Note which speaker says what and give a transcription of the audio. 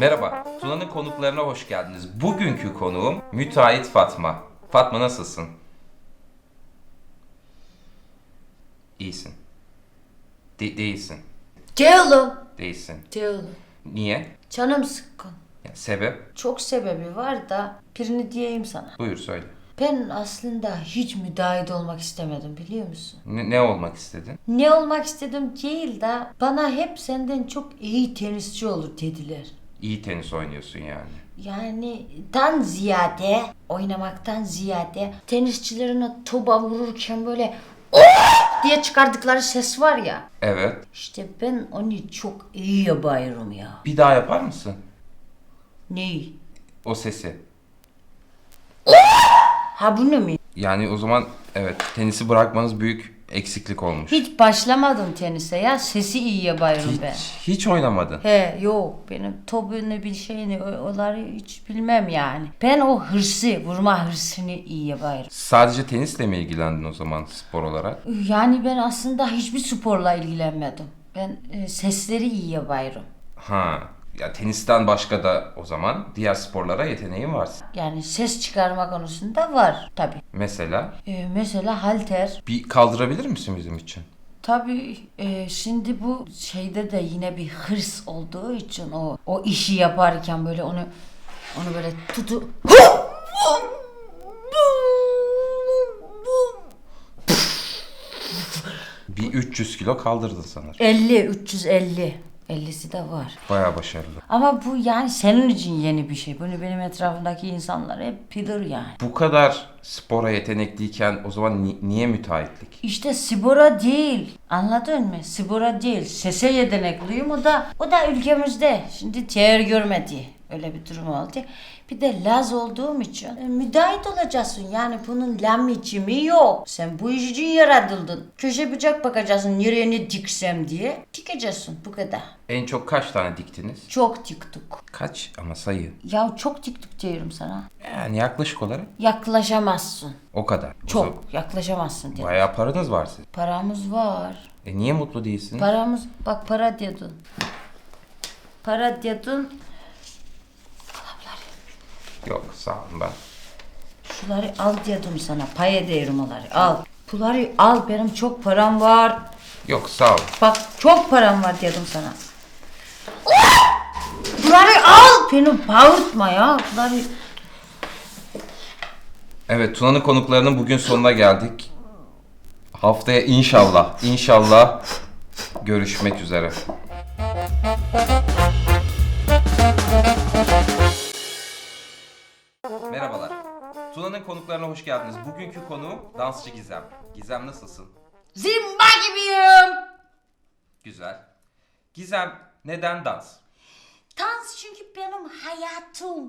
Speaker 1: Merhaba, Tuna'nın konuklarına hoş geldiniz. Bugünkü konuğum müteahhit Fatma. Fatma nasılsın? İyisin. De- değilsin.
Speaker 2: Değilim.
Speaker 1: Değilsin.
Speaker 2: Değilim.
Speaker 1: Niye?
Speaker 2: Canım sıkkın.
Speaker 1: Sebep?
Speaker 2: Çok sebebi var da birini diyeyim sana.
Speaker 1: Buyur söyle.
Speaker 2: Ben aslında hiç müdahil olmak istemedim biliyor musun?
Speaker 1: Ne, ne olmak istedin?
Speaker 2: Ne olmak istedim değil de bana hep senden çok iyi tenisçi olur dediler.
Speaker 1: İyi tenis oynuyorsun yani.
Speaker 2: Yani dan ziyade oynamaktan ziyade tenisçilerine topa vururken böyle "Oh!" diye çıkardıkları ses var ya.
Speaker 1: Evet.
Speaker 2: İşte ben onu çok iyi yaparım ya.
Speaker 1: Bir daha yapar mısın?
Speaker 2: Neyi?
Speaker 1: O sesi.
Speaker 2: Ha bunu mu?
Speaker 1: Yani o zaman evet tenisi bırakmanız büyük eksiklik olmuş.
Speaker 2: Hiç başlamadım tenise ya. Sesi iyi yaparım ben.
Speaker 1: Hiç, hiç oynamadın.
Speaker 2: He yok benim topunu bir şeyini onları hiç bilmem yani. Ben o hırsı vurma hırsını iyi yaparım.
Speaker 1: Sadece tenisle mi ilgilendin o zaman spor olarak?
Speaker 2: Yani ben aslında hiçbir sporla ilgilenmedim. Ben e, sesleri iyi yaparım.
Speaker 1: Ha. Ya tenisten başka da o zaman diğer sporlara yeteneğin var.
Speaker 2: Yani ses çıkarma konusunda var tabi.
Speaker 1: Mesela
Speaker 2: mesela halter.
Speaker 1: bir kaldırabilir misin bizim için?
Speaker 2: Tabi şimdi bu şeyde de yine bir hırs olduğu için o o işi yaparken böyle onu onu böyle tutu
Speaker 1: Bir 300 kilo kaldırdın sanır.
Speaker 2: 50 350 50'si de var.
Speaker 1: Baya başarılı.
Speaker 2: Ama bu yani senin için yeni bir şey. Bunu benim etrafımdaki insanlar hep bilir yani.
Speaker 1: Bu kadar spora yetenekliyken o zaman ni- niye müteahhitlik?
Speaker 2: İşte spora değil. Anladın mı? Spora değil. Sese yetenekliyim. O da o da ülkemizde. Şimdi teor görmedi. Öyle bir durum oldu. Bir de Laz olduğum için e, müdahit olacaksın. Yani bunun lam içimi yok. Sen bu iş için yaratıldın. Köşe bıçak bakacaksın nereye ne diksem diye. Dikeceksin bu kadar.
Speaker 1: En çok kaç tane diktiniz?
Speaker 2: Çok diktik.
Speaker 1: Kaç ama sayı.
Speaker 2: Ya çok diktik diyorum sana.
Speaker 1: Yani yaklaşık olarak
Speaker 2: Yaklaşamazsın.
Speaker 1: o kadar. O
Speaker 2: Çok yaklaşamazsın
Speaker 1: zaman
Speaker 2: dedim.
Speaker 1: Bayağı paranız var sizin.
Speaker 2: Paramız var.
Speaker 1: E niye mutlu değilsiniz?
Speaker 2: Paramız bak para diyordun. Para diyordun.
Speaker 1: Yok sağ olun ben.
Speaker 2: Şuları al diyordum sana. Pay ederim onları. Al. Puları al benim çok param var.
Speaker 1: Yok sağ olun.
Speaker 2: Bak çok param var diyordum sana. Bunları al. Beni bağırtma ya. Bunları
Speaker 1: Evet Tuna'nın konuklarının bugün sonuna geldik. Haftaya inşallah, inşallah görüşmek üzere. Konuklarına hoş geldiniz. Bugünkü konuğum dansçı Gizem. Gizem nasılsın?
Speaker 2: zimba gibiyim.
Speaker 1: Güzel. Gizem neden dans?
Speaker 2: Dans çünkü benim hayatım.